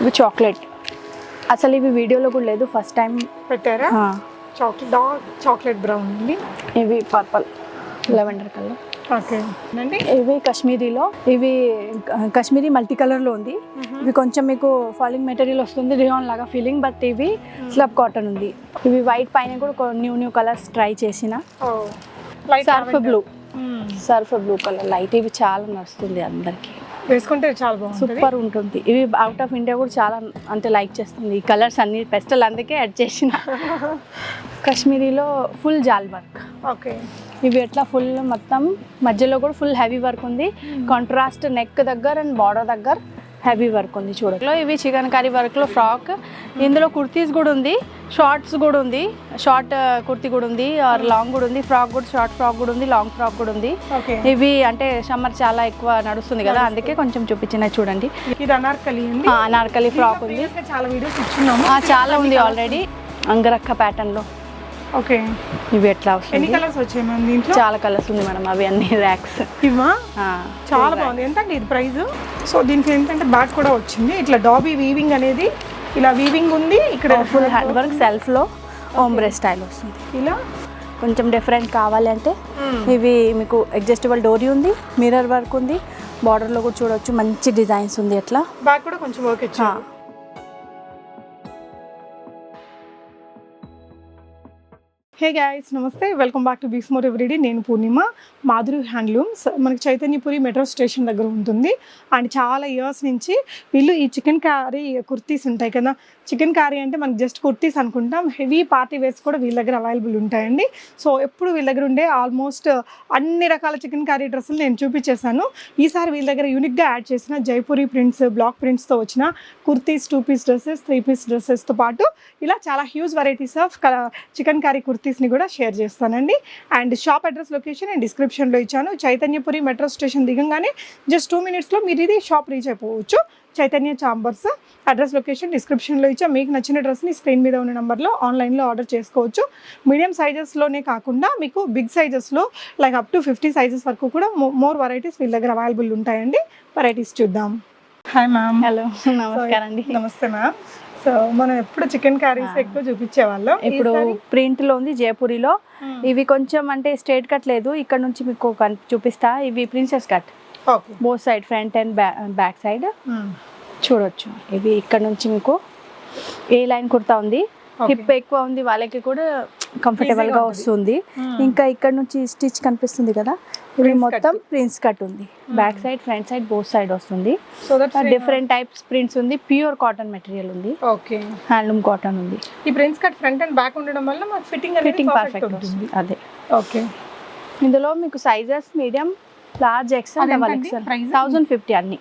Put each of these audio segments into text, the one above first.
ఇవి చాక్లెట్. అసలు ఇవి వీడియోలో కూడా లేదు ఫస్ట్ టైం. పెట్టారా? చాక్లెట్ డార్క్ చాక్లెట్ బ్రౌన్ అండి ఇవి పర్పల్ లెవెండర్ కలర్. ఓకే. ఇవి కాశ్మీరీలో ఇవి కాశ్మీరీ మల్టీ కలర్లో ఉంది. ఇవి కొంచెం మీకు ఫాలింగ్ మెటీరియల్ వస్తుంది రిహాన్ లాగా ఫీలింగ్ బట్ ఇవి స్లబ్ కాటన్ ఉంది. ఇవి వైట్ పైన కూడా న్యూ న్యూ కలర్స్ ట్రై చేసిన. Surf blue. Surf blue colour light ఇవి చాలా నడుస్తుంది అందరికి. వేసుకుంటే చాలా బాగుంటుంది. సూపర్ ఉంటుంది. ఇవి అవుట్ ఆఫ్ ఇండియా కూడా చాలా అంటే లైక్ చేస్తుంది. ఈ కలర్స్ అన్ని పెస్టల్ అందుకే యాడ్ చేసిన. కాశ్మీరీలో ఫుల్ జాల్ వర్క్ ఓకే ఇవి ఎట్లా ఫుల్ మొత్తం మధ్యలో కూడా ఫుల్ హెవీ వర్క్ ఉంది. కాంట్రాస్ట్ నెక్ దగ్గర అండ్ బార్డర్ దగ్గర హెవీ వర్క్ ఉంది చూడండి ఇవి చికెన్ కర్రీ వర్క్లో ఫ్రాక్. ఇందులో కుర్తీస్ కూడా ఉంది షార్ట్స్ కూడా ఉంది షార్ట్ కుర్తీ కూడా ఉంది ఆర్ లాంగ్ కూడా ఉంది ఫ్రాక్ కూడా షార్ట్ ఫ్రాక్ కూడా ఉంది లాంగ్ ఫ్రాక్ కూడా ఉంది. ఇవి అంటే సమ్మర్ చాలా ఎక్కువ నడుస్తుంది కదా అందుకే కొంచెం చూపించిన చూడండి. ఇది అనార్కలి అనార్కలి ఫ్రాక్ ఉంది. చాలా వీడియోస్ ఇచ్చున్నాము. చాలా ఉంది ఆల్రెడీ అంగరక్క ప్యాటర్న్లో. ఓకే. ఇవి ఎట్లా ఎన్ని వస్తుంది కలర్స్ వచ్చాయి మన దీంట్లో? చాలా కలర్స్ ఉంది మేడం అవి అన్ని ర్యాక్స్ ఇవా? చాలా బాగుంది. ఎంత అండి ఇది ప్రైస్ సో దీనికి ఏంటంటే బ్యాక్ కూడా వచ్చింది. ఇట్లా డాబీ వీవింగ్ అనేది ఇలా వీవింగ్ ఉంది. ఇక్కడ ఫుల్ హ్యాండ్ వర్క్ సెల్ఫ్లో ఓంబ్రే స్టైల్ వస్తుంది. ఇలా? కొంచెం డిఫరెంట్ కావాలి అంటే ఇవి మీకు అడ్జస్టబుల్ డోరీ ఉంది మిర్రర్ వర్క్ ఉంది బార్డర్లో కూడా చూడొచ్చు. మంచి డిజైన్స్ ఉంది ఎట్లా? బ్యాక్ కూడా కొంచెం వర్క్ ఇచ్చారు. హే గాయస్ నమస్తే. Welcome back to Beesmore everyday నేను పూర్ణిమ మాధురి హ్యాండ్లూమ్స్. మనకి చైతన్యపురి మెట్రో స్టేషన్ దగ్గర ఉంటుంది. అండ్ చాలా ఇయర్స్ నుంచి వీళ్ళు ఈ చికెన్ కర్రీ కుర్తీస్ ఉంటాయి కదా చికెన్ కర్రీ అంటే మనకి జస్ట్ కుర్తీస్ అనుకుంటాం. హెవీ పార్టీ వేర్స్ కూడా వీళ్ళ దగ్గర అవైలబుల్ ఉంటాయండి. సో ఎప్పుడు వీళ్ళ దగ్గర ఉండే ఆల్మోస్ట్ అన్ని రకాల చికెన్ కర్రీ డ్రెస్సులు నేను చూపించేశాను. ఈసారి వీళ్ళ దగ్గర యూనిక్గా యాడ్ చేసిన జైపూరి ప్రింట్స్ బ్లాక్ ప్రింట్స్తో వచ్చిన kurtis two piece dresses three piece డ్రెస్సెస్తో పాటు ఇలా చాలా huge varieties of chikankari కుర్తీస్ని కూడా షేర్ చేస్తానండి. అండ్ షాప్ అడ్రస్ లొకేషన్ నేను డిస్క్రిప్షన్లో ఇచ్చాను. చైతన్యపురి మెట్రో స్టేషన్ దిగంగానే జస్ట్ టూ మినిట్స్లో మీరు ఇది షాప్ రీచ్ అయిపోవచ్చు. చైతన్య చాంబర్స్. అడ్రస్ లొకేషన్ డిస్క్రిప్షన్లో ఇచ్చా. మీకు నచ్చిన డ్రెస్ని స్క్రీన్ మీద ఉన్న నెంబర్లో ఆన్లైన్లో ఆర్డర్ చేసుకోవచ్చు. మీడియం సైజెస్లోనే కాకుండా మీకు big సైజెస్లో like up to fifty sizes వరకు కూడా మోర్ వెరైటీస్ వీళ్ళ దగ్గర అవైలబుల్ ఉంటాయండి. వెరైటీస్ చూద్దాం. హాయ్ మ్యామ్ హలో నమస్కారం అండి. నమస్తే మ్యామ్ సో మనం ఎప్పుడు చికెన్ కర్రీస్ ఎక్కువ చూపించేవాళ్ళం. ఇప్పుడు ప్రింట్లో ఉంది జయపూరిలో. ఇవి కొంచెం అంటే స్ట్రేట్ కట్ లేదు. ఇక్కడ నుంచి మీకు చూపిస్తా. ఇవి princess cut. Both side front and back side. చూడొచ్చు. ఇవి ఇక్కడ నుంచి మీకు ఏ లైన్ కుర్తా ఉంది? హిప్ ఎక్కువ ఉంది. వాళ్ళకి కూడా కంఫర్టబుల్గా వస్తుంది. ఇంకా ఇక్కడ నుంచి స్టిచ్ కనిపిస్తుంది కదా. Prince మొత్తం ప్రిన్స్ కట్ ఉంది. Back side front side both side వస్తుంది. So that different types prints ఉంది. ప్యూర్ కాటన్ మెటీరియల్ ఉంది. ఓకే హ్యాండ్లూమ్ కాటన్ ఉంది. ఈ prince cut front and back ఉండడం వల్ల మనకి ఫిట్టింగ్ అనేది ఫిట్టింగ్ పర్ఫెక్ట్ ఉంటుంది. అదే. ఓకే ఇందులో మీకు సైజెస్ మీడియం లార్జ్ ఎక్సెల్ అది డబల్ Price? థౌజండ్ ఫిఫ్టీ అన్ని.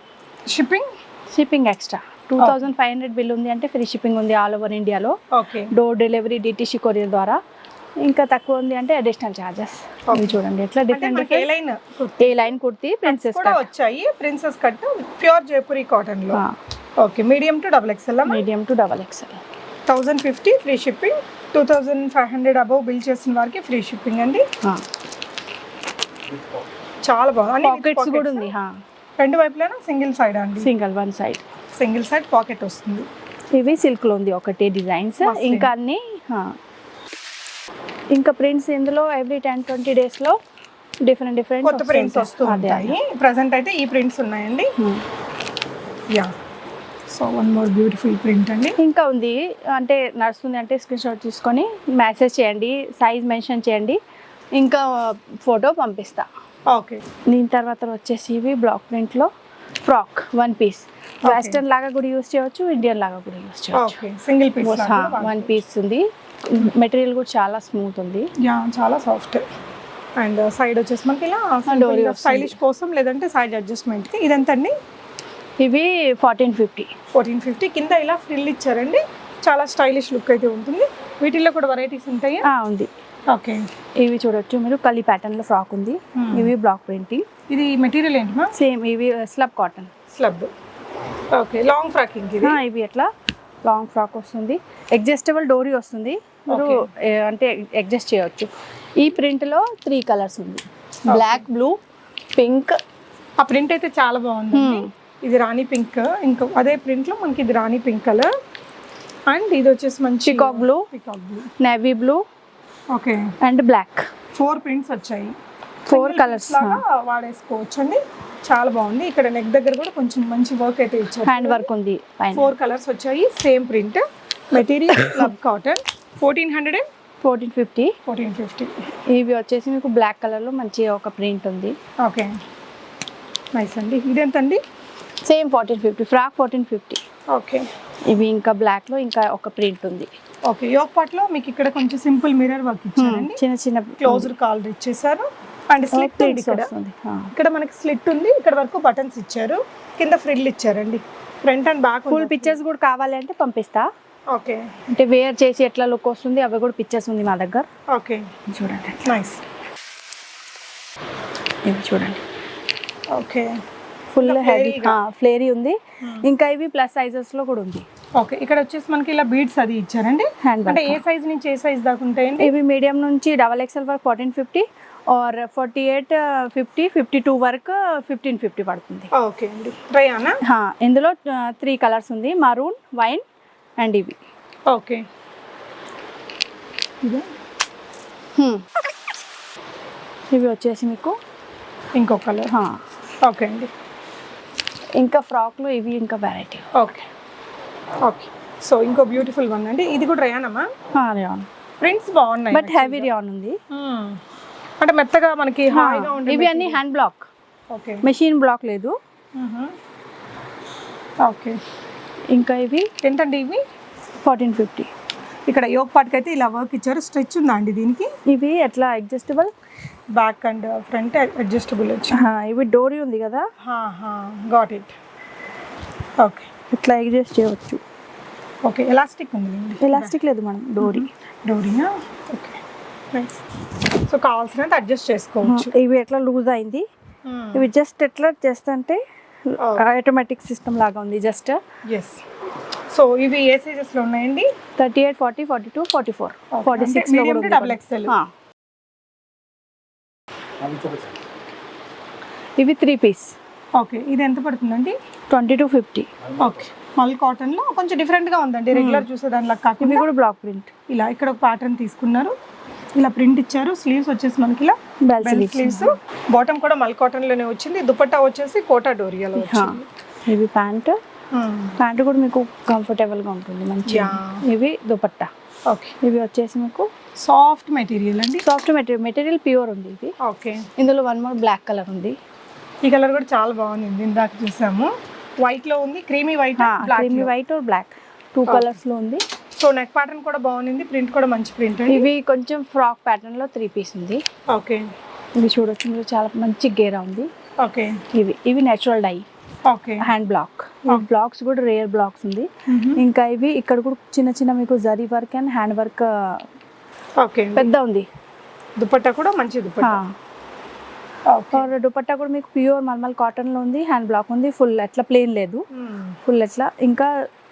Shipping shipping extra two thousand five hundred bill ఉంది అంటే ఫ్రీ షిప్పింగ్ ఉంది ఆల్ ఓవర్ ఇండియాలో okay door delivery DTC courier ద్వారా. ఇంకా తక్కువ ఉంది అంటే అడిషనల్ ఛార్జెస్ ఇవి చూడండి ఎట్లా different A line? A line kurti princess కూడా వచ్చాయి. ప్రిన్సెస్ కట్ ప్యూర్ జైపూరి కాటన్లో okay medium to double XL medium to double XL thousand fifty free shipping two thousand five hundred above bill చేసిన వారికి free shipping అండి. చాలా బాగుంది. Pockets కూడా. ఉంది రెండు వైపులైనా సింగిల్ సైడ్ అండి? Single one side single side pocket వస్తుంది. ఇవి సిల్క్లో ఉంది ఒకటి డిజైన్స్. ఇంకా అన్ని. ఇంకా ప్రింట్స్ ఇందులో ఎవ్రీ టెన్ ట్వంటీ డేస్లో డిఫరెంట్ డిఫరెంట్ కొత్త ప్రింట్స్ వస్తూ ఉంటాయి. ప్రజెంట్ అయితే ఈ ప్రింట్స్ ఉన్నాయండి. Ya so one more beautiful print అండి. ఇంకా ఉంది. అంటే నడుస్తుంది అంటే స్క్రీన్ షాట్ తీసుకొని మెసేజ్ చేయండి సైజ్ మెన్షన్ చేయండి. ఇంకా ఫోటో పంపిస్తా. ఓకే దీని తర్వాత వచ్చేసి ఇవి బ్లాక్ ప్రింట్లో ఫ్రాక్ వన్ పీస్ వెస్టర్న్ లాగా కూడా యూస్ చేయవచ్చు ఇండియన్ లాగా కూడా యూస్ చేయవచ్చు. Okay single piece one piece ఉంది. మెటీరియల్ కూడా చాలా స్మూత్ ఉంది. యా చాలా సాఫ్ట్. అండ్ సైడ్ వచ్చేసి మనకి ఇలా. స్టైలిష్ కోసం లేదంటే సైడ్ అడ్జస్ట్మెంట్కి ఇదంతా అండి? ఇవి ఫార్టీన్ ఫిఫ్టీ ఫోర్టీన్ ఫిఫ్టీ కింద ఇలా ఫ్రిల్ ఇచ్చారండి. చాలా స్టైలిష్ లుక్ అయితే ఉంటుంది. వీటిల్లో కూడా వెరైటీస్ ఉంటాయి? ఉంది. ఓకే. ఇవి చూడొచ్చు మీరు. కలీ ప్యాటర్న్లో ఫ్రాక్ ఉంది. Hmm. ఇవి బ్లాక్ ప్రింటింగ్ ఇది మెటీరియల్ ఏంటి మా సేమ్ ఇవి slub cotton slub okay long fracking ఇది. ఇవి ఎట్లా? లాంగ్ ఫ్రాక్ వస్తుంది. అడ్జస్టబుల్ డోరీ వస్తుంది. మీరు అంటే అడ్జస్ట్ చేయవచ్చు ఈ ప్రింట్లో త్రీ కలర్స్ ఉంది. బ్లాక్ బ్లూ పింక్ ఆ ప్రింట్ అయితే చాలా బాగుంది ఇది రాణి పింక్ ఇంకా అదే ప్రింట్లో మనకి ఇది రాణి పింక్ కలర్ అండ్ ఇది వచ్చేసి మంచి peacock blue peacock blue navy blue okay and black four prints వచ్చాయి. ఫోర్ కలర్స్ వాడేసుకోవచ్చు అండి చాలా బాగుంది. ఇక్కడ నెక్ దగ్గర కూడా కొంచెం మంచి వర్క్ అయితే ఇచ్చారు. హ్యాండ్ వర్క్ ఉంది ఫోర్ కలర్స్ వచ్చాయి. Same print material slub cotton fourteen hundred and fourteen fifty. Fourteen fifty. ఇవి వచ్చేసి మీకు బ్లాక్ కలర్లో మంచి ఒక ప్రింట్ ఉంది. ఓకే. నైస్ అండి. ఇదెంతండి? Same fourteen fifty. Frock fourteen fifty. Okay. ఇవి ఇంకా బ్లాక్లో ఇంకా ఒక ప్రింట్ ఉంది. ఓకే. యోగ్ పాట్లో మీకు ఇక్కడ కొంచెం సింపుల్ మిర్రర్ వర్క్ ఇచ్చారండి. చిన్న చిన్న క్లోజర్ కాలర్ ఇచ్చేసారు. అండ్ స్లిట్ ఉంది ప్రింట్స్ ఇక్కడ. ఆ. ఇక్కడ మనకి స్లిట్ ఉంది. ఇక్కడ వరకు బటన్స్ ఇచ్చారు. కింద ఫ్రిల్ ఇచ్చారండి. Front and back full pictures కూడా కావాలి అంటే పంపిస్తా. ఓకే. అంటే వేర్ చేసి ఎట్లా లుక్ వస్తుంది అవి కూడా పిక్చర్స్ ఉంది మా దగ్గర. ఓకే. చూడండి. నైస్ ఇవి చూడండి. ఓకే. Full heavy. ఫ్లేరీ ఉంది. ఇంకా ఇవి ప్లస్ సైజెస్లో కూడా ఉంది. ఓకే. ఇక్కడ వచ్చేసి మనకి ఇలా బీడ్స్ అది ఇచ్చారండి. హ్యాండ్ అంటే ఏ సైజ్ నుంచి ఏ సైజ్ దాకా ఉంటాయండి? ఇవి మీడియం నుంచి డబల్ ఎక్స్ఎల్ వరకు fourteen fifty or forty eight fifty fifty two వరకు ఫిఫ్టీన్ ఫిఫ్టీ పడుతుంది. ఓకే అండి. ఇందులో త్రీ కలర్స్ ఉంది. మరూన్ వైన్ అండ్ ఇవి. ఓకే. ఇవి? వచ్చేసి మీకు ఇంకో కలర్. ఓకే అండి. ఇంకా ఫ్రాక్లో ఇవి ఇంకా వెరైటీ ఓకే. ఓకే. సో ఇంకో బ్యూటిఫుల్ వన్ అండి. ఇది కూడా డ్రైయానమ్మా రియాన్ ప్రింట్స్ బాగున్నాయి బట్ హెవీ రియాన్ ఉంది. అంటే మెత్తగా మనకి హాయిగా ఇవి అన్ని hand block okay. Machine block లేదు. ఓకే. ఇంకా ఇవి ఎంతండి ఇవి? Fourteen fifty. ఇక్కడ యోగ్ పాట్కి అయితే ఇలా వర్క్ ఇచ్చారు. స్ట్రెచ్ ఉందా అండి దీనికి? ఇవి ఎట్లా adjustable? Back and front adjustable వచ్చి. ఇవి డోరీ ఉంది కదా? Got it okay. ఇట్లా అడ్జస్ట్ చేయవచ్చు. ఓకే ఎలాస్టిక్ ఉంది ఎలాస్టిక్ లేదు మనం డోరీ. డోరీనా? ఓకే. సో కావాల్సినంత అడ్జస్ట్ చేసుకోవచ్చు. ఇవి ఎట్లా లూజ్ అయింది? ఇవి జస్ట్ ఎట్లా చేస్తుంటే ఆటోమేటిక్ సిస్టమ్ లాగా ఉంది జస్ట్ ఎస్ సో ఇవి ఏ సైజెస్లో ఉన్నాయండి? Thirty eight forty forty two forty four forty six double XL. ఇవి త్రీ పీస్ ఓకే ఇది ఎంత పడుతుందండి? ట్వంటీ టూ ఫిఫ్టీ ఓకే మల్ కాటన్లో కొంచెం డిఫరెంట్గా ఉందండి. రెగ్యులర్ చూసే దానిలా కాకుండా కూడా బ్లాక్ ప్రింట్ ఇలా ఇక్కడ ఒక ప్యాటర్న్ తీసుకున్నారు. ఇలా ప్రింట్ ఇచ్చారు. స్లీవ్స్ వచ్చేసి మనకి ఇలా బెల్ స్లీవ్స్ బాటమ్ కూడా మల్ కాటన్లోనే వచ్చింది. దుపట్టా వచ్చేసి కోటా డోరియాలో వచ్చింది. ఇవి ప్యాంట్. ప్యాంట్ కూడా మీకు కంఫర్టబుల్గా ఉంటుంది. మంచిగా. ఇవి దుపట్టా. ఓకే. ఇవి వచ్చేసి మీకు సాఫ్ట్ మెటీరియల్ అండి? సాఫ్ట్ మెటీరియల్ మెటీరియల్ ప్యూర్ ఉంది ఇది. ఓకే. ఇందులో వన్ మోర్ బ్లాక్ కలర్ ఉంది. ఈ కలర్ కూడా చాలా బాగుంది. ఇందాక చూసాము. వైట్లో ఉంది. Creamy white creamy white or black two కలర్స్లో ఉంది. సో నెక్ ప్యాటర్న్ కూడా బాగుంది ప్రింట్ కూడా మంచి ప్రింట్ ఇవి కొంచెం ఫ్రాక్ ప్యాటర్న్లో త్రీ పీస్ ఉంది. ఓకే. ఇవి చూడొచ్చు ఇందులో చాలా మంచి గేరా ఉంది. ఓకే. ఇవి ఇవి natural dye okay. Hand block blocks కూడా రేర్ బ్లాక్స్ ఉంది. ఇంకా ఇవి ఇక్కడ కూడా చిన్న చిన్న మీకు zari work and hand work okay. పెద్ద ఉంది. దుపట్టా కూడా మంచి దుపట్టా. దుపట్టా కూడా మీకు ప్యూర్ మల్మల్ కాటన్లో ఉంది హ్యాండ్ బ్లాక్ ఉంది ఫుల్ ఎట్లా ప్లేన్ లేదు. ఫుల్ ఎట్లా ఇంకా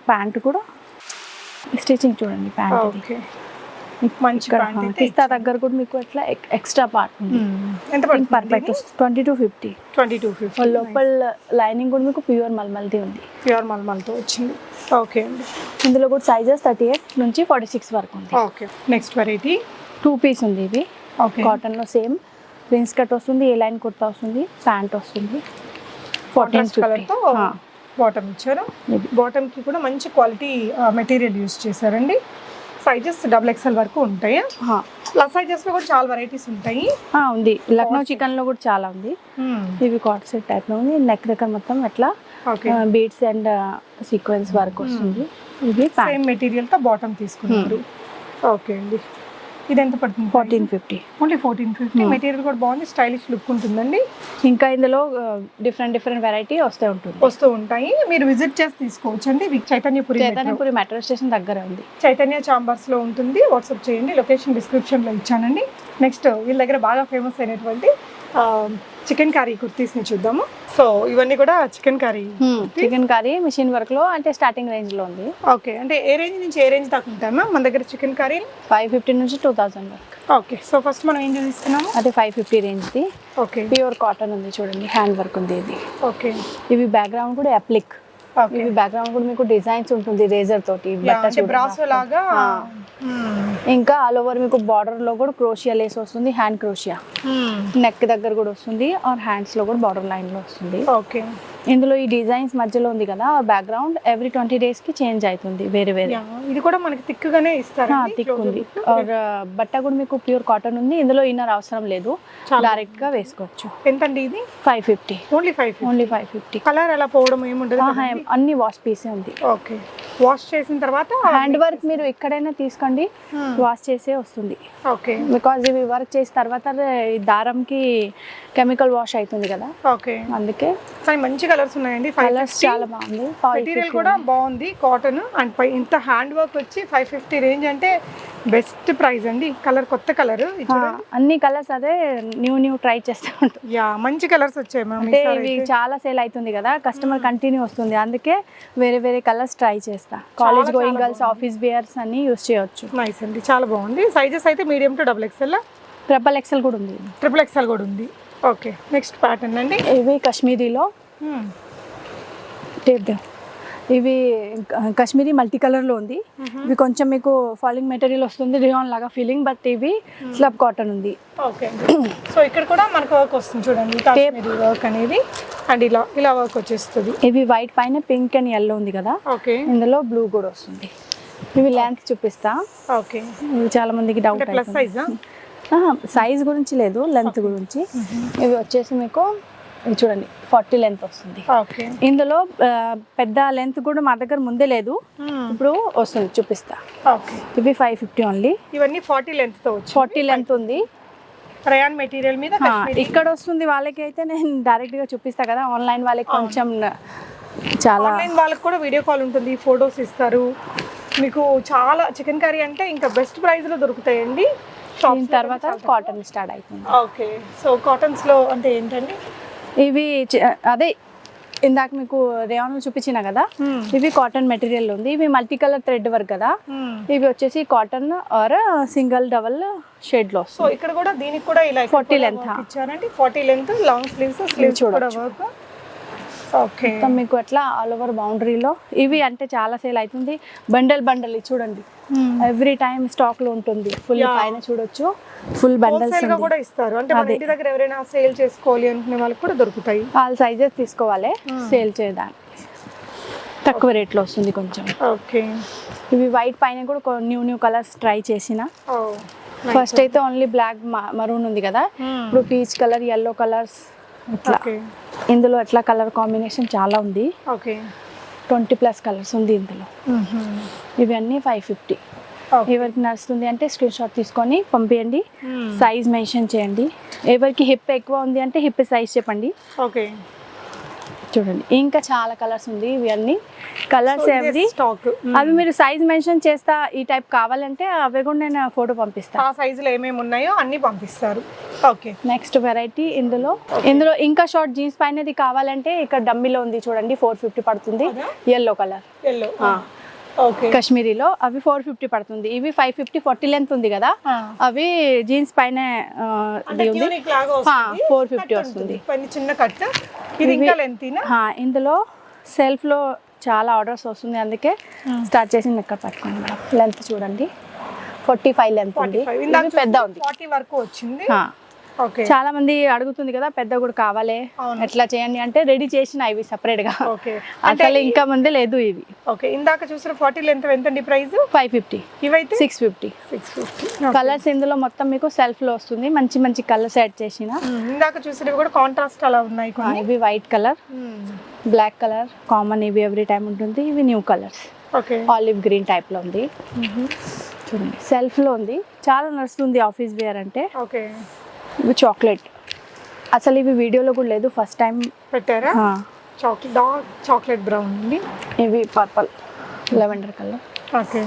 ప్యాంట్ కూడా స్టిచింగ్ చూడండి ప్యాంట్ మంచి కిస్తా దగ్గర కూడా మీకు ఎట్లా ఎక్స్ట్రా పార్ట్ ఎంత perfect twenty two fifty twenty two fifty లోపల లైనింగ్ కూడా మీకు ప్యూర్ మల్మల్ది ఉంది. ప్యూర్ మల్మల్తో వచ్చింది. ఓకే అండి. ఇందులో కూడా సైజెస్ థర్టీ ఎయిట్ నుంచి ఫార్టీ సిక్స్ వరకు ఉంది. Okay. Next variety two piece ఉంది ఇవి. ఓకే. కాటన్లో సేమ్ ప్రిన్స్ కట్ వస్తుంది ఏ లైన్ కుర్తా వస్తుంది ప్యాంట్ వస్తుంది. ఫోర్టీన్ కలర్తో బాటమ్ ఇచ్చారు. ఇది. బాటమ్కి కూడా మంచి క్వాలిటీ మెటీరియల్ యూస్ చేశారండి. సైజెస్ డబుల్ ఎక్స్ఎల్ వరకు ఉంటాయి. ప్లస్ సైజెస్లో కూడా చాలా వెరైటీస్ ఉంటాయి. ఉంది. లక్నో చికెన్లో కూడా చాలా ఉంది. ఇవి కాట్ సెట్ టైప్లో ఉంది. నెక్ దగ్గర మొత్తం ఎట్లా okay beads and sequence work వస్తుంది. ఇది సేమ్ మెటీరియల్తో బాటమ్ తీసుకున్నారు. ఓకే అండి. ఇది ఎంత పడుతుంది fourteen fifty only fourteen fifty material కూడా బాగుంది స్టైలిష్ లుక్ ఉంటుందండి. ఇంకా ఇందులో డిఫరెంట్ డిఫరెంట్ వెరైటీ వస్తూ ఉంటుంది. వస్తూ ఉంటాయి. మీరు విజిట్ చేసి తీసుకోవచ్చు అండి చైతన్యపురి. చైతన్యపురి మెట్రో స్టేషన్ దగ్గర ఉంది. చైతన్య చాంబర్స్లో ఉంటుంది. వాట్సాప్ చేయండి. లొకేషన్ డిస్క్రిప్షన్లో ఇచ్చానండి. నెక్స్ట్ వీళ్ళ దగ్గర బాగా ఫేమస్ అయినటువంటి చికెన్ కర్రీ కుర్తీస్ని చూద్దాము. సో ఇవన్నీ కూడా chikankari. Chikankari machine వర్క్లో అంటే స్టార్టింగ్ రేంజ్లో ఉంది. ఓకే అంటే ఏ రేంజ్ నుంచి ఏ రేంజ్ దాకా ఉంటాయమ్మా మన దగ్గర చికెన్ కర్రీ? ఫైవ్ ఫిఫ్టీ నుంచి టూ థౌసండ్ వరకు. ఓకే సో ఫస్ట్ మనం ఏం చూపిస్తున్నాము అది ఫైవ్ ఫిఫ్టీ రేంజ్ ది ఓకే. ప్యూర్ కాటన్ ఉంది చూడండి హ్యాండ్ వర్క్ ఉంది ఇది. ఓకే. ఇవి బ్యాక్గ్రౌండ్ కూడా అప్లిక్. ఇవి బ్యాక్గ్రౌండ్ కూడా మీకు డిజైన్స్ ఉంటుంది రేజర్ తోటి. బ్రాసో లాగా. ఇంకా ఆల్ ఓవర్ మీకు బార్డర్లో కూడా క్రోషియా లేస్ వస్తుంది హ్యాండ్ క్రోషియా. నెక్ దగ్గర కూడా వస్తుంది ఆర్ హ్యాండ్స్లో కూడా బార్డర్ లైన్లో వస్తుంది. ఓకే ఇందులో ఈ డిజైన్స్ మధ్యలో ఉంది కదా బ్యాక్గ్రౌండ్ ఎవ్రీ ట్వంటీ డేస్కి చేంజ్ అవుతుంది వేరే వేరే. ఇది కూడా మనకి తిక్కుగానే ఇస్తారు థిక్ ఉంది. ఆర్ బట్ట కూడా మీకు ప్యూర్ కాటన్ ఉంది ఇందులో ఇన్నర్ అవసరం లేదు డైరెక్ట్గా వేసుకోవచ్చు. ఎంతండి ఇది? Five fifty only five only five fifty colour ఎలా పోవడం ఏముండదు అన్ని వాష్ పీసే ఉంది. ఓకే. వాష్ చేసిన తర్వాత హ్యాండ్ వర్క్ మీరు ఎక్కడైనా తీసుకోండి వాష్ చేసే వస్తుంది. ఓకే. బికాజ్ ఇవి వర్క్ చేసిన తర్వాత ఈ దారంకి కెమికల్ వాష్ అవుతుంది కదా. ఓకే. అందుకే కానీ మంచి కలర్స్ ఉన్నాయండి. ఫైవ్ కలర్స్ చాలా బాగుంది. మెటీరియల్ కూడా బాగుంది కాటన్ అండ్ పై ఇంత హ్యాండ్ వర్క్ వచ్చి ఫైవ్ ఫిఫ్టీ రేంజ్ అంటే బెస్ట్ ప్రైస్ అండి. కలర్ కొత్త కలర్ అన్ని కలర్స్ అదే న్యూ న్యూ ట్రై చేస్తూ ఉంటాం. యా మంచి కలర్స్ వచ్చాయి మ్యామ్ అంటే ఇవి చాలా సేల్ అవుతుంది కదా కస్టమర్ కంటిన్యూ వస్తుంది. అందుకే వేరే వేరే కలర్స్ ట్రై చేస్తా. College going girls office wears అన్ని యూస్ చేయొచ్చు. నైస్ అండి చాలా బాగుంది. సైజెస్ అయితే medium to double XL triple XL కూడా ఉంది. ట్రిపుల్ ఎక్స్ఎల్ కూడా ఉంది. ఓకే నెక్స్ట్ ప్యాటర్న్ అండి. ఇవి కాశ్మీరీలో. Hmm. ఇవి కాశ్మీరీ మల్టీ కలర్లో ఉంది. ఇవి కొంచెం మీకు ఫాలింగ్ మెటీరియల్ వస్తుంది రియాన్ లాగా ఫీలింగ్ బట్ ఇవి స్లబ్ కాటన్ ఉంది. ఓకే సో ఇక్కడ కూడా మనకు వర్క్ వస్తుంది చూడండి కాశ్మీరీ వర్క్ అనేది. అండ్ ఇలా ఇలా వర్క్ వచ్చేస్తుంది. ఇవి వైట్ పైన పింక్ అండ్ ఎల్లో ఉంది కదా. ఓకే ఇందులో బ్లూ కూడా వస్తుంది. ఇవి లెంత్ చూపిస్తా. ఓకే చాలా మందికి డౌట్ ప్లస్ సైజా సైజ్ గురించి లేదు లెంత్ గురించి. ఇవి వచ్చేసి మీకు చూడండి ఫార్టీ లెంత్ వస్తుంది. ఓకే. ఇందులో పెద్ద లెంత్ కూడా మా దగ్గర ముందే లేదు. ఇప్పుడు వస్తుంది చూపిస్తా. ఓకే. ఇవి ఫైవ్ ఫిఫ్టీ ఓన్లీ. ఇవన్నీ ఫార్టీ లెంత్తో ఫార్టీ లెంత్ ఉంది. రయాన్ మెటీరియల్ మీద ఇక్కడ వస్తుంది వాళ్ళకి అయితే నేను డైరెక్ట్గా చూపిస్తా కదా ఆన్లైన్ వాళ్ళకి కొంచెం చాలా ఆన్లైన్ వాళ్ళకి కూడా వీడియో కాల్ ఉంటుంది ఫొటోస్ ఇస్తారు. మీకు చాలా చికెన్ కర్రీ అంటే ఇంకా బెస్ట్ ప్రైస్లో దొరుకుతాయండి తర్వాత కాటన్ స్టార్ట్ అవుతుంది ఓకే. సో కాటన్స్లో అంటే ఏంటండి? ఇవి అదే ఇందాక మీకు రేయాన్ చూపించిన కదా? ఇవి కాటన్ మెటీరియల్ ఉంది. ఇవి మల్టీ కలర్ థ్రెడ్ వర్క్ కదా ఇవి వచ్చేసి కాటన్ ఆర్ సింగిల్ డబల్ షేడ్లో సో ఇక్కడ కూడా దీనికి కూడా ఇలా 40 length, work ఇచ్చారండి. Forty length long sleeves sleeves work okay మొత్తం మీకు అట్లా ఆల్ ఓవర్ బౌండరీలో ఇవి అంటే చాలా సేల్ అవుతుంది బండల్ బండల్ చూడండి. ఎవ్రీ టైం స్టాక్లో ఉంటుంది. ఫుల్ పైన చూడొచ్చు. ఫుల్ బండల్స్ కూడా ఇస్తారు. అంటే మన ఇంటి దగ్గర ఎవరైనా సేల్ చేసుకోవాలి అనుకునే వాళ్ళకి కూడా దొరుకుతాయి. వాళ్ళ సైజెస్ తీసుకోవాలి. సేల్ చేయడానికి. తక్కువ రేట్లో వస్తుంది కొంచెం. ఓకే ఇవి వైట్ పైన కూడా న్యూ న్యూ కలర్స్ ట్రై చేసిన. ఫస్ట్ అయితే ఓన్లీ బ్లాక్ మరూన్ ఉంది కదా. ఇప్పుడు పీచ్ కలర్ ఎల్లో కలర్స్ ఇట్లా. ఇందులో ఎట్లా కలర్ కాంబినేషన్ చాలా ఉంది. ఓకే. ట్వంటీ ప్లస్ కలర్స్ ఉంది ఇందులో. ఇవి అన్నీ ఫైవ్ ఫిఫ్టీ. ఎవరికి నడుస్తుంది అంటే స్క్రీన్ షాట్ తీసుకొని పంపించండి సైజ్ మెన్షన్ చేయండి. ఎవరికి హిప్ ఎక్కువ ఉంది అంటే హిప్ సైజ్ చెప్పండి. ఓకే. చూడండి. ఇంకా చాలా కలర్స్ ఉంది ఇవి అన్ని కలర్స్ ఎవ్రీ స్టాక్ అవి మీరు సైజ్ మెన్షన్ చేస్తా ఈ టైప్ కావాలంటే అవి కూడా నేను ఫోటో పంపిస్తాను ఆ సైజులో ఏమేమి ఉన్నాయో అన్ని పంపిస్తారు. ఓకే నెక్స్ట్ వెరైటీ ఇందులో. ఇందులో ఇంకా షార్ట్ జీన్స్ పైనది కావాలంటే ఇక్కడ డమ్మిలో ఉంది చూడండి ఫోర్ ఫిఫ్టీ పడుతుంది. ఎల్లో కలర్ ఎల్లో కాశ్మీరీలో. అవి ఫోర్ ఫిఫ్టీ పడుతుంది. ఇవి ఫైవ్ ఫిఫ్టీ ఫార్టీ లెంత్ ఉంది కదా. అవి జీన్స్ పైన ఫోర్ ఫిఫ్టీ వస్తుంది. చిన్న కట్ ఇందులో సెల్ఫ్లో చాలా ఆర్డర్స్ వస్తుంది. అందుకే స్టార్ట్ చేసి ఇక్కడ పట్టుకోండి మేడం. లెంత్ చూడండి. ఫార్టీ ఫైవ్ లెంత్ ఉంది పెద్ద ఉంది. ఫార్టీ వరకు వచ్చింది. చాలా మంది అడుగుతుంది కదా పెద్ద కూడా కావాలి. ఎట్లా చేయండి? అంటే రెడీ చేసిన ఇవి సపరేట్గా. ఓకే అసలు ఇంకా ముందే లేదు ఇవి. ఓకే ఇందాక చూసిన ఫార్టీ లెంత్ ఎంతండి ప్రైస్ ఫైవ్ ఫిఫ్టీ ఇవైతే? Six fifty six fifty colours ఇందులో మొత్తం మీకు సెల్ఫ్లో వస్తుంది. మంచి మంచి కలర్స్ యాడ్ చేసిన. ఇందాక చూసినవి కూడా కాంట్రాస్ట్ అలా ఉన్నాయి ఇవి white colour black colour common ఇవి ఎవ్రీ టైం ఉంటుంది. ఇవి new colours okay olive green టైప్లో ఉంది. చూడండి. సెల్ఫ్లో ఉంది. చాలా నడుస్తుంది ఆఫీస్ వేర్ అంటే. ఓకే ఇవి చాక్లెట్. అసలు ఇవి వీడియోలో కూడా లేదు ఫస్ట్ టైం. పెట్టారా? చాక్లెట్ డార్క్ చాక్లెట్ బ్రౌన్ అండి. ఇవి purple lavender colour. Okay.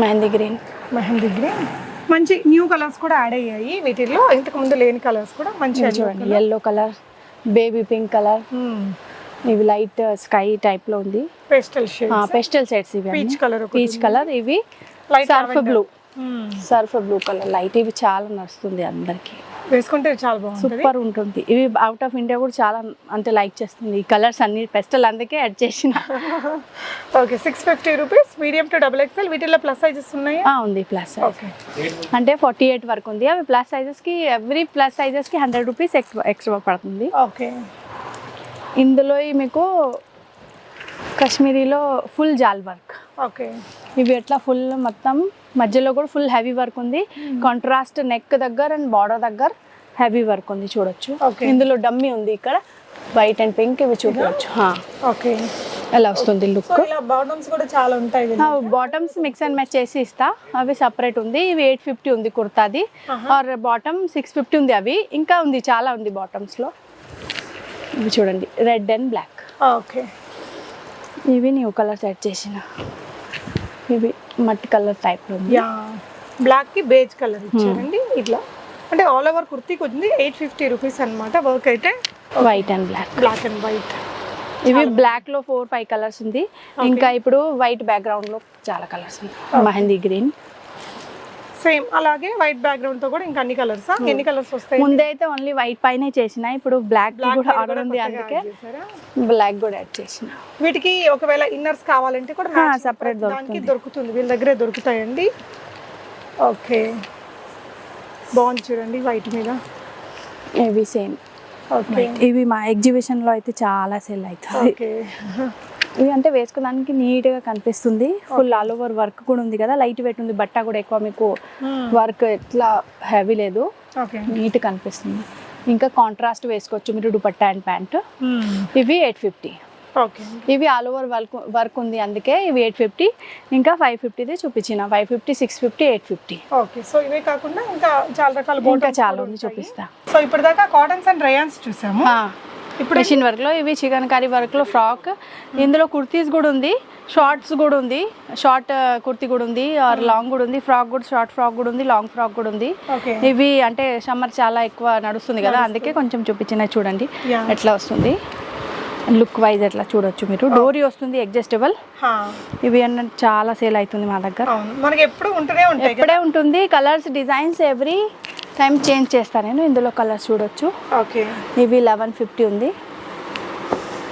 Mehndi green. Mehndi green. మంచి న్యూ కలర్స్ కూడా యాడ్ అయ్యాయి వీటిల్లో. ఇంతకు ముందు లేని కలర్స్ కూడా మంచి yellow colour baby pink colour. ఇవి లైట్ స్కై టైప్లో ఉంది. పేస్టల్ షేడ్ పెస్టల్ సెట్స్ ఇవి పీచ్ కలర్ పీచ్ కలర్. ఇవి Light surf blue. Surf blue colour light ఇవి చాలా నడుస్తుంది అందరికి. వేసుకుంటే చాలా బాగుంటుంది. సూపర్ ఉంటుంది. ఇవి అవుట్ ఆఫ్ ఇండియా కూడా చాలా అంటే లైక్ చేస్తుంది. ఈ కలర్స్ అన్ని పెస్టల్ అందుకే యాడ్ చేసిన. Okay six fifty rupees medium to double XL వీటిల్లో ప్లస్ సైజెస్ ఉన్నాయి? ఆ, ఉంది ప్లస్ ఓకే అంటే ఫార్టీ ఎయిట్ వరకు ఉంది. అవి ప్లస్ సైజెస్కి ఎవ్రీ ప్లస్ సైజెస్కి హండ్రెడ్ రూపీస్ ఎక్స్ట్రా ఎక్స్ట్రా పడుతుంది. ఓకే ఇందులో మీకు కాశ్మీరీలో ఫుల్ జాల్ వర్క్. ఓకే. ఇవి ఎట్లా ఫుల్ మొత్తం మధ్యలో కూడా ఫుల్ హెవీ వర్క్ ఉంది. కాంట్రాస్ట్ నెక్ దగ్గర అండ్ బార్డర్ దగ్గర హెవీ వర్క్ ఉంది చూడొచ్చు. ఇందులో డమ్మీ ఉంది ఇక్కడ. వైట్ అండ్ పింక్ ఇవి చూడవచ్చు ఓకే. ఎలా వస్తుంది లుక్? బాటమ్స్ కూడా చాలా ఉంటాయి బాటమ్స్ మిక్స్ అండ్ మ్యాచ్ చేసి ఇస్తా. అవి సపరేట్ ఉంది. ఇవి ఎయిట్ ఫిఫ్టీ ఉంది కుర్తాది. ఆర్ బాటమ్ సిక్స్ ఫిఫ్టీ ఉంది అవి. ఇంకా ఉంది చాలా ఉంది బాటమ్స్లో. ఇవి చూడండి. Red and black okay. ఇవి న్యూ కలర్ సెట్ చేసిన. ఇవి మట్టి కలర్ టైప్లో ఉంది. యా. బ్లాక్కి బేజ్ కలర్ ఇచ్చారండి ఇట్లా. అంటే ఆల్ ఓవర్ కుర్తీకి వచ్చింది ఎయిట్ ఫిఫ్టీ రూపీస్ అనమాట వర్క్ అయితే. White and black black and white ఇవి బ్లాక్లో ఫోర్ ఫైవ్ కలర్స్ ఉంది. ఇంకా ఇప్పుడు వైట్ బ్యాక్గ్రౌండ్లో చాలా కలర్స్ ఉంది మహందీ గ్రీన్ సేమ్ అలాగే వైట్ బ్యాక్గ్రౌండ్తో కూడా ఇంకా అన్ని కలర్స్ ఎన్ని కలర్స్ వస్తాయి? ముందే అయితే ఓన్లీ వైట్ పైనే చేసిన. ఇప్పుడు బ్లాక్ కూడా ఆర్డర్ ఉంది అందుకే? బ్లాక్ కూడా యాడ్ చేసిన. వీటికి ఒకవేళ ఇన్నర్స్ కావాలంటే కూడా separate దానికి దొరుకుతుంది. వీళ్ళ దగ్గరే దొరుకుతాయండి. ఓకే బాగుంది చూడండి వైట్ మీద. ఇవి సేమ్ ఓకే ఇవి మా ఎగ్జిబిషన్లో అయితే చాలా సెల్ అవుతుంది ఓకే ఇవి అంటే వేసుకోవడానికి నీట్గా కనిపిస్తుంది. ఫుల్ ఆల్ ఓవర్ వర్క్ కూడా ఉంది కదా లైట్ వెయిట్ ఉంది బట్ట కూడా ఎక్కువ మీకు వర్క్ ఎట్లా హెవీ లేదు. ఓకే. నీట్ కనిపిస్తుంది. ఇంకా కాంట్రాస్ట్ వేసుకోవచ్చు మీరు దుపట్టా అండ్ ప్యాంట్. ఇవి ఎయిట్ ఫిఫ్టీ ఓకే. ఇవి ఆల్ ఓవర్ వర్క్ వర్క్ ఉంది అందుకే ఇవి ఎయిట్ ఫిఫ్టీ ఇంకా ఫైవ్ ఫిఫ్టీది చూపించిన. Five fifty six fifty eight fifty okay. So ఇవే కాకుండా ఇంకా చాలా రకాల ఇంకా చాలా ఉంది చూపిస్తా. సో ఇప్పటిదాకా కాటన్స్ అండ్ రయాన్స్ చూసాము. ఇప్పుడు మిషన్ వర్క్లో ఇవి చికెన్ కర్రీ వర్క్లో ఫ్రాక్ ఇందులో కుర్తీస్ కూడా ఉంది షార్ట్స్ కూడా ఉంది షార్ట్ కుర్తీ కూడా ఉంది ఆర్ లాంగ్ కూడా ఉంది ఫ్రాక్ కూడా షార్ట్ ఫ్రాక్ కూడా ఉంది లాంగ్ ఫ్రాక్ కూడా ఉంది. ఇవి అంటే సమ్మర్ చాలా ఎక్కువ నడుస్తుంది కదా అందుకే కొంచెం చూపించిన చూడండి. ఎట్లా వస్తుంది. లుక్ వైజ్ ఎట్లా చూడొచ్చు మీరు. డోరీ వస్తుంది అడ్జస్టబుల్ ఇవి అన్న చాలా సేల్ అవుతుంది మా దగ్గర. మనకి ఎప్పుడు ఉంటూనే ఉంటాయి కదా. ఇప్పుడే ఉంటుంది colours designs every time change చేస్తాను నేను ఇందులో కలర్స్ చూడొచ్చు. ఓకే. ఇవి లెవెన్ ఫిఫ్టీ ఉంది.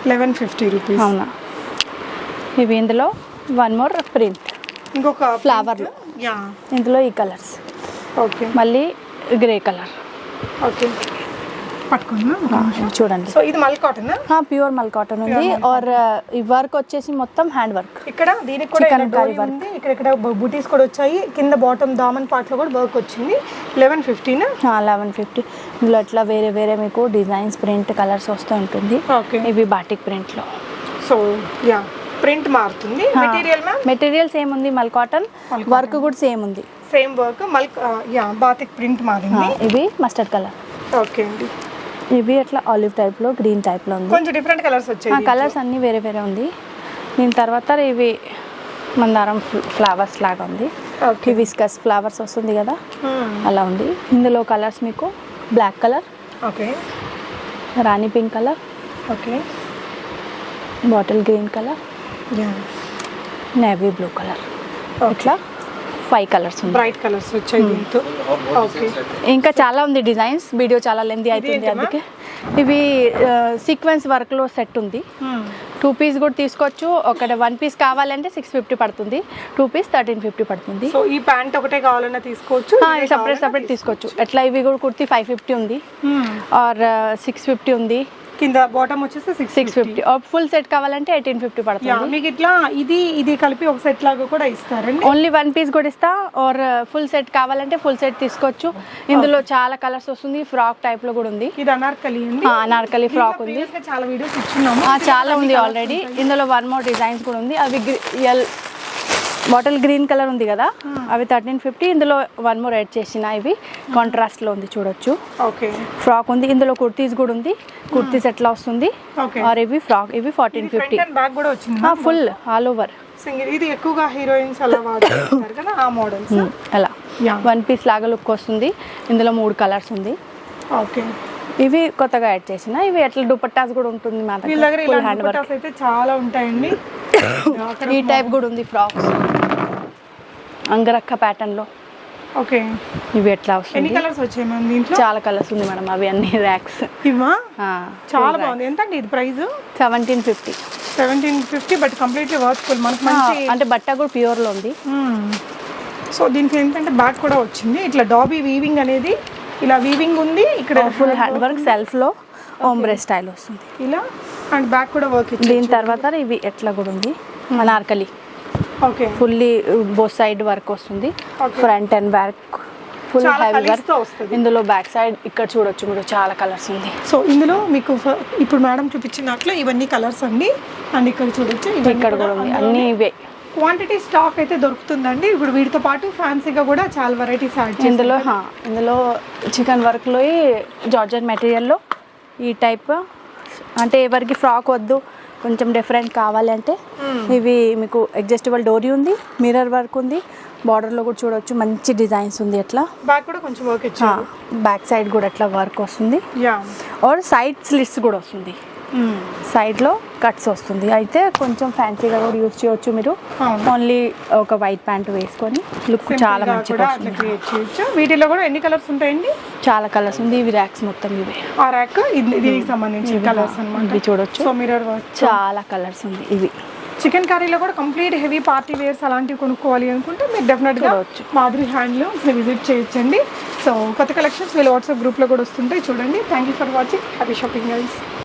Eleven fifty rupees. అవునా. ఇవి ఇందులో వన్ మోర్ ప్రింట్. ఇంకొక. యా. ఇందులో ఈ కలర్స్. ఓకే. మళ్ళీ గ్రే కలర్. ఓకే. పట్టుకున్నా చూడండి. సో ఇది mul cotton? Pure mul cotton ఉంది. ఆర్ ఈ వర్క్ వచ్చేసి మొత్తం హ్యాండ్ వర్క్. ఇక్కడ దీనికి కూడా. ఉంది. ఇక్కడ ఇక్కడ బూటీస్ కూడా వచ్చాయి. కింద బాటమ్ దామన్ పార్ట్లో కూడా వర్క్ వచ్చింది. లెవెన్ ఫిఫ్టీన్ లెవెన్ ఫిఫ్టీ ఇందులో అట్లా వేరే వేరే మీకు డిజైన్స్ ప్రింట్ కలర్స్ వస్తూ ఉంటుంది. ఓకే ఇవి బాటిక్ ప్రింట్లో సో యా ప్రింట్ మారుతుంది. మెటీరియల్ మెటీరియల్ సేమ్ ఉంది మల్ కాటన్. వర్క్ కూడా సేమ్ ఉంది. Same work mul yeah batik print మారింది. ఇవి మస్టర్డ్ కలర్ ఓకే అండి. ఇవి అట్లా ఆలివ్ టైప్లో గ్రీన్ టైప్లో ఉంది. కొంచెం డిఫరెంట్ కలర్స్ వచ్చాయి కలర్స్ అన్నీ వేరే వేరే ఉంది. దీని తర్వాత ఇవి మందారం ఫ్లవర్స్ లాగా ఉంది. ఓకే. విస్కస్ ఫ్లవర్స్ వస్తుంది కదా అలా ఉంది. ఇందులో కలర్స్ మీకు black colour okay. Rani pink colour okay. Bottle green colour navy blue colour ఇట్లా ఫైవ్ కలర్స్ ఉంది బ్రైట్ కలర్స్ వచ్చాయి దీంతో. ఓకే ఇంకా చాలా ఉంది డిజైన్స్. వీడియో చాలా లెంది అవుతుంది? అందుకే. ఇవి సీక్వెన్స్ వర్క్లో సెట్ ఉంది. టూ పీస్ కూడా తీసుకోవచ్చు. ఒకటి వన్ పీస్ కావాలంటే సిక్స్ ఫిఫ్టీ పడుతుంది. టూ పీస్ థర్టీన్ ఫిఫ్టీ పడుతుంది. సో ఈ ప్యాంట్ ఒకటే కావాలన్నా తీసుకోవచ్చు సపరేట్ సపరేట్ తీసుకోవచ్చు. ఎట్లా ఇవి కూడా కుర్తి ఫైవ్ ఫిఫ్టీ ఉంది. Hmm. ఆర్ సిక్స్ ఫిఫ్టీ ఉంది. కింద బాటమ్ వచ్చేసి six six fifty full set కావాలంటే ఎయిటీన్ ఫిఫ్టీ పడుతుంది. మీకు ఇట్లా ఇది ఇది కలిపి ఒక సెట్ లాగా కూడా ఇస్తారండి. ఓన్లీ వన్ పీస్ కూడా ఇస్తా. ఆర్ ఫుల్ సెట్ కావాలంటే ఫుల్ సెట్ తీసుకోవచ్చు. ఇందులో చాలా కలర్స్ వస్తుంది. ఫ్రాక్ టైప్లో కూడా ఉంది. ఇది అనార్కలి అనార్కలి ఫ్రాక్ ఉంది. చాలా వీడియోస్ ఇచ్చున్నాము. చాలా ఉంది ఆల్రెడీ ఇందులో వన్ మోర్ డిజైన్స్ కూడా ఉంది. అవి బాటిల్ గ్రీన్ కలర్ ఉంది కదా అవి థర్టీన్ ఫిఫ్టీ. ఇందులో వన్ మోర్ యాడ్ చేసిన ఇవి. కాంట్రాస్ట్లో ఉంది చూడొచ్చు. ఓకే. ఫ్రాక్ ఉంది. ఇందులో కుర్తీస్ కూడా ఉంది. కుర్తీస్ ఎట్లా వస్తుంది? ఆర్ ఇవి ఫ్రాక్ ఇవి fourteen fifty full all over ఇది ఎక్కువగా హీరోయిన్స్ అలా కదా ఆ మోడల్స్ అలా. వన్ పీస్ లాగా లుక్ వస్తుంది. ఇందులో మూడు కలర్స్ ఉంది. ఓకే. ఇవి కొత్తగా యాడ్ చేసిన. ఇవి ఎట్లా దుపట్టాస్ కూడా ఉంటుంది మా దగ్గర. హ్యాండ్ వర్క్ అయితే చాలా ఉంటాయండి. ఈ టైప్ కూడా ఉంది ఫ్రాక్స్. అంగరక్క ప్యాటర్న్లో ఓకే. ఇవి ఎట్లా ఎన్ని వస్తుంది కలర్స్ వచ్చాయి మన దీంట్లో? చాలా కలర్స్ ఉంది మేడం అవి అన్ని ర్యాక్స్. ఇవా చాలా బాగుంది. ఎంత అండి ఇది price seventeen fifty. Seventeen fifty but completely worthful. మనకు మంచి అంటే బట్ట కూడా ప్యూర్లో ఉంది సో దీనికి ఏంటంటే బ్యాక్ కూడా వచ్చింది. ఇట్లా డాబీ వీవింగ్ అనేది ఇలా వీవింగ్ ఉంది. ఇక్కడ ఫుల్ హ్యాండ్ వర్క్ సెల్ఫ్లో ఓంబ్రే స్టైల్ వస్తుంది. ఇలా అండ్ బ్యాక్ కూడా వర్క్ దీని తర్వాత ఇవి ఎట్లా కూడా ఉంది? Anarkali. Fully both side work వస్తుంది. Front and back full heavy work. ఇందులో బ్యాక్ సైడ్ ఇక్కడ చూడొచ్చు మీరు చాలా కలర్స్ ఉంది. సో ఇందులో మీకు ఇప్పుడు మేడం చూపించినట్లు ఇవన్నీ కలర్స్ అండి. అండ్ ఇక్కడ చూడొచ్చు ఇక్కడ కూడా ఉంది. అన్ని ఇవే. క్వాంటిటీ స్టాక్ అయితే దొరుకుతుందండి. ఇప్పుడు వీటితో పాటు ఫ్యాన్సీగా కూడా చాలా వెరైటీస్ యాడ్ ఇందులో ఇందులో చికెన్ వర్క్లో జార్జెట్ మెటీరియల్లో ఈ టైప్ అంటే ఎవరికి ఫ్రాక్ వద్దు కొంచెం డిఫరెంట్ కావాలి అంటే ఇవి మీకు అడ్జస్టబుల్ డోరీ ఉంది మిర్రర్ వర్క్ ఉంది బార్డర్లో కూడా చూడొచ్చు మంచి డిజైన్స్ ఉంది ఎట్లా బ్యాక్ కూడా కొంచెం వర్క్ బ్యాక్ సైడ్ కూడా ఎట్లా వర్క్ వస్తుంది. ఆర్ సైడ్ స్లిట్స్ కూడా వస్తుంది. సైడ్లో కట్స్ వస్తుంది. అయితే కొంచెం ఫ్యాన్సీగా కూడా యూజ్ చేయొచ్చు మీరు. ఓన్లీ ఒక వైట్ ప్యాంట్ వేసుకొని లుక్ చాలా మంచిగా చేయొచ్చు. వీటిలో కూడా ఎన్ని కలర్స్ ఉంటాయండి? చాలా కలర్స్ ఉంది. ఇవి ర్యాక్స్ మొత్తం ఇవే. ఆ ర్యాక్ దీనికి సంబంధించి కలర్స్ అన్నమాట. ఇవి చూడొచ్చు. సో మిర్రర్ చాలా కలర్స్ ఉంది ఇవి. చికెన్ కర్రీలో కూడా కంప్లీట్ హెవీ పార్టీ వేర్స్ అలాంటివి కొనుక్కోవాలి అనుకుంటే మీరు డెఫినెట్గా. మాధురి హ్యాండ్లూమ్స్ని విజిట్ చేయొచ్చండి. సో కొత్త కలెక్షన్స్ వీళ్ళ వాట్సాప్ గ్రూప్లో కూడా వస్తుంటాయి. చూడండి. Thank you for watching happy shopping guys